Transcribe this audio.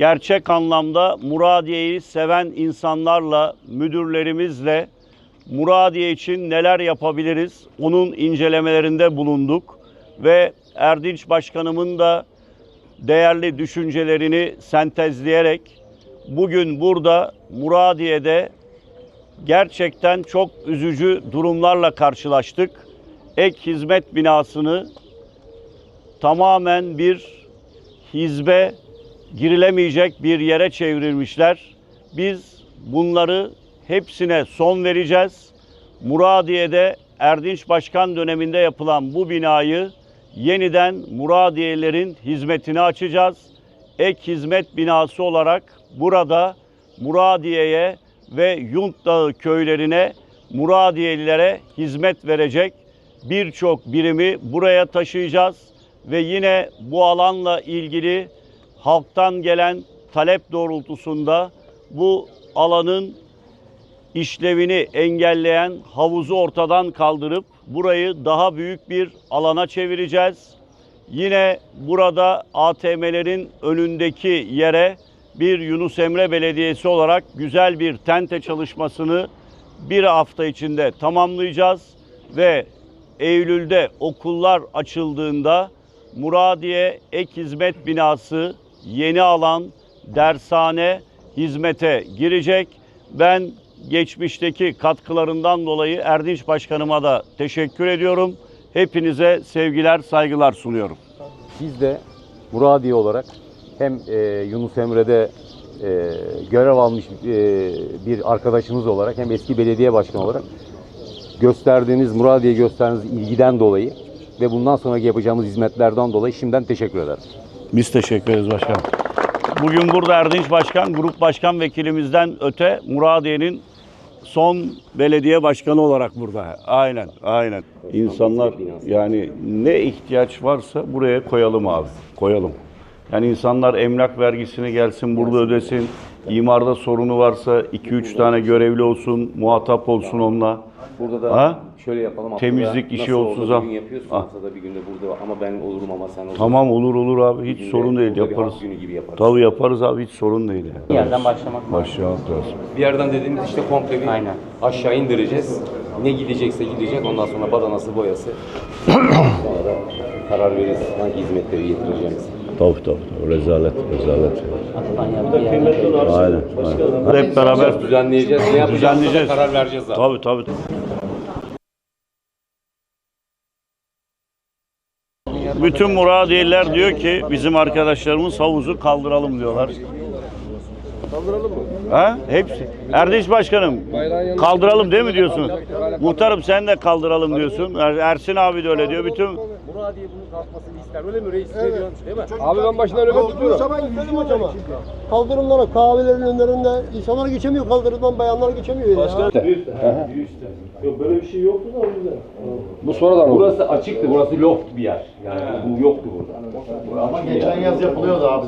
gerçek anlamda Muradiye'yi seven insanlarla, müdürlerimizle Muradiye için neler yapabiliriz onun incelemelerinde bulunduk ve Erdinç Başkanımın da değerli düşüncelerini sentezleyerek bugün burada Muradiye'de gerçekten çok üzücü durumlarla karşılaştık. Ek hizmet binasını tamamen bir hizbe girilemeyecek bir yere çevirmişler. Biz bunları hepsine son vereceğiz. Muradiye'de Erdinç Başkan döneminde yapılan bu binayı yeniden Muradiyelerin hizmetine açacağız. Ek hizmet binası olarak burada Muradiye'ye ve Yunt Dağı köylerine Muradiyelilere hizmet verecek birçok birimi buraya taşıyacağız ve yine bu alanla ilgili halktan gelen talep doğrultusunda bu alanın işlevini engelleyen havuzu ortadan kaldırıp burayı daha büyük bir alana çevireceğiz. Yine burada ATM'lerin önündeki yere bir Yunus Emre Belediyesi olarak güzel bir tente çalışmasını bir hafta içinde tamamlayacağız ve Eylül'de okullar açıldığında Muradiye Ek Hizmet Binası yeni alan dershane hizmete girecek. Ben geçmişteki katkılarından dolayı Erdinç Başkanıma da teşekkür ediyorum. Hepinize sevgiler, saygılar sunuyorum. Biz de Muradiye olarak hem e, Yunus Emre'de e, görev almış e, bir arkadaşımız olarak hem eski belediye başkanı olarak gösterdiğiniz Muradiye gösterdiğiniz ilgiden dolayı ve bundan sonraki yapacağımız hizmetlerden dolayı şimdiden teşekkür ederim. Biz teşekkür ederiz başkanım. Bugün burada Erdinç Başkan, grup başkan vekilimizden öte Muradiye'nin son belediye başkanı olarak burada. Aynen, aynen. İnsanlar yani ne ihtiyaç varsa buraya koyalım abi, koyalım. Yani insanlar emlak vergisini gelsin burada ödesin. İmarda sorunu varsa 2-3 tane görevli olsun, muhatap olsun onunla. Burada da Ha? şöyle yapalım. Temizlik Abdullah, işi nasıl olsun oldu ha. Bir gün yapıyorsun Ha. haftada bir günde burada ama ben olurum ama sen olursun. Tamam olur olur abi hiç sorun değil burada bir yaparız. halk günü gibi yaparız. Tabii yaparız abi hiç sorun değil. Yani. Bir yerden başlamak lazım. Başlayalım lazım. Bir yerden dediğimiz işte komple bir Aynen. aşağı indireceğiz. Ne gidecekse gidecek. Ondan sonra badanası boyası. sonra da karar veririz hangi hizmetleri getireceğimiz. Tabii tabii. Rezalet, rezalet. Aynen. aynen. Hep beraber düzenleyeceğiz. Ne yapacağımıza da düzenleyeceğiz. karar vereceğiz zaten. Tabii tabii. Bütün Muradiyeliler diyor ki bizim arkadaşlarımız havuzu kaldıralım diyorlar. Kaldıralım mı? Ha? Hepsi. Erdinç Başkanım kaldıralım değil mi diyorsun? Muhtarım sen de kaldıralım diyorsun. Er- Ersin abi de öyle diyor. Bütün Muradiye bunun kalkmasını ister. Öyle mi reis? Ne diyorsun? Değil mi? Abi ben başından öyle tutuyorum. Sabah gidelim hocama. Kaldırımlara kahvelerin önlerinde insanlar geçemiyor kaldırımdan bayanlar geçemiyor ya. Bu sonradan Burası açıktı. Burası loft bir yer. Yani bu yoktu burada. Ama geçen yaz yapılıyordu abi.